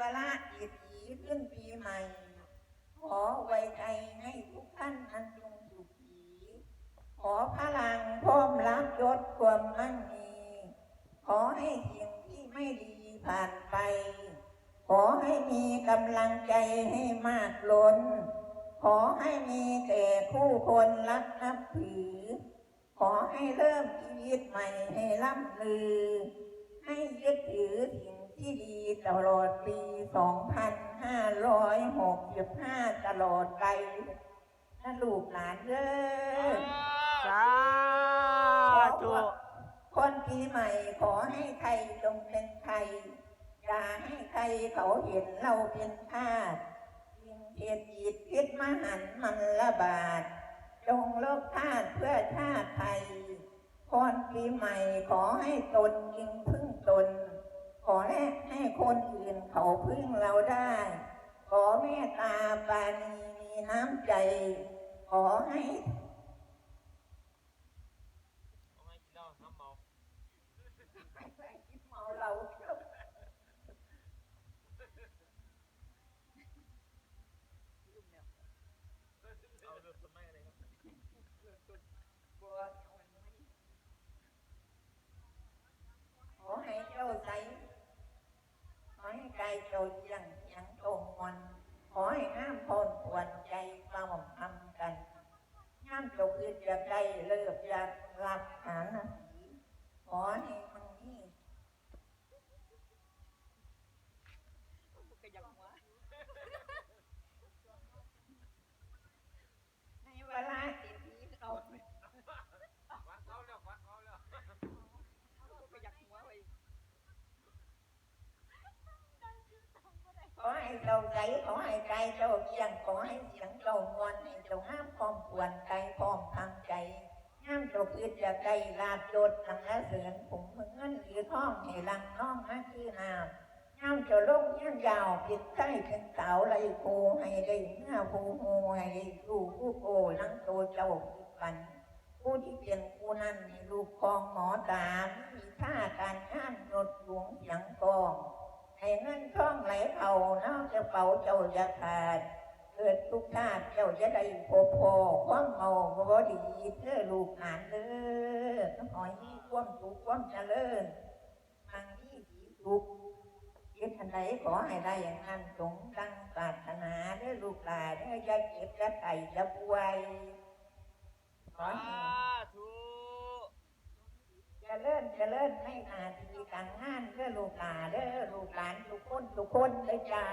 วลาระอีถีขึ้นปีใหม่ ขอไว้ใจให้ทุกท่านอันจงสุขีขอพลังพร้อมรับยศความมั่งมีขอให้สิ่งที่ไม่ดีผ่านไป ขอให้มีกำลังใจให้มากล้น ขอให้มีแต่ผู้คนรักนับถือ ขอให้เริ่มชีวิตใหม่ให้ร่ำลือ ให้ยึดถือสิ่ง ที่ดีตลอดปี 2565 ตลอดไปนะลูกหลานเด้อสาธุคนปีใหม่ขอให้ใครจงเป็นใครอย่าให้ใครเขาเห็นเราเป็นทาสยิ่งเพียรจิตคิดมหันต์มันระบาด จงเลิกทาสเพื่อชาติไทยคนปีใหม่ขอให้ตนยิงพึ่งตน ขอให้ให้ คนอื่นเขาพึ่งเราได้ ขอเมตตาปานีมีน้ำใจ ขอให้ เอาไงกินเหล้าห้ามเมา เมาเราเที่ยว เอาเรื่องต้นไม้อะไรครับ บัวขอให้เจ้าใจข อใจเจ้าเจียงเสียงโตมวนขอให้ห้ามพนควรใจเฝ้าทำกันห้ามจกอึดจะได้เลิกจะรับหาน้าสีขอให้มันนี่ในเวลาติดนี้เรา วัดเขาแล้ววัดเขาแล้ว ขอ ให้เจ้าใจขอให้ใจเจ้าเพียงขอให้เสียงเจ้ามวลให้เจ้าห้ามพร้อมควรใจพร้อมทางใจห้ามเจ้าคิดจะใจลาดโดดทำละเสือนผมมือเงินหรือท่องให้ลังน้องมาคือน้ำห้ามจ้าลงยืนยาวผิดใช่เป็นสาวไรโคให้ได้เมื่อผู้โหให้ได้ลูกผู้โกลังโตเจ้าคิดฝันผู้ที่เป็นผู้นั้นให้ลูกคองหมอตามมีท่าการงานลดหลวงเสียงกอง เงินทองไหลเอาน้ำจะเป่าเจ้าจะขาดเกิดทุกชาติเจ้าจะได้พบพอความเมาบ่ดีเธอลูกหานเด้อขอให้ความสุขความเจริญมังมีสีสุขคิดอันใดขอให้ได้อย่างนั้นสงดังปรารถนาเด้อลูกหลานเด้ออย่าเจ็บอย่าไข้อย่าป่วยขอให้ ธุ เจ ริญเจริญให้หนาทีการงานเด้อลูกหลานเด้อลูกหลานทุกคนทุกคนเลยจ้า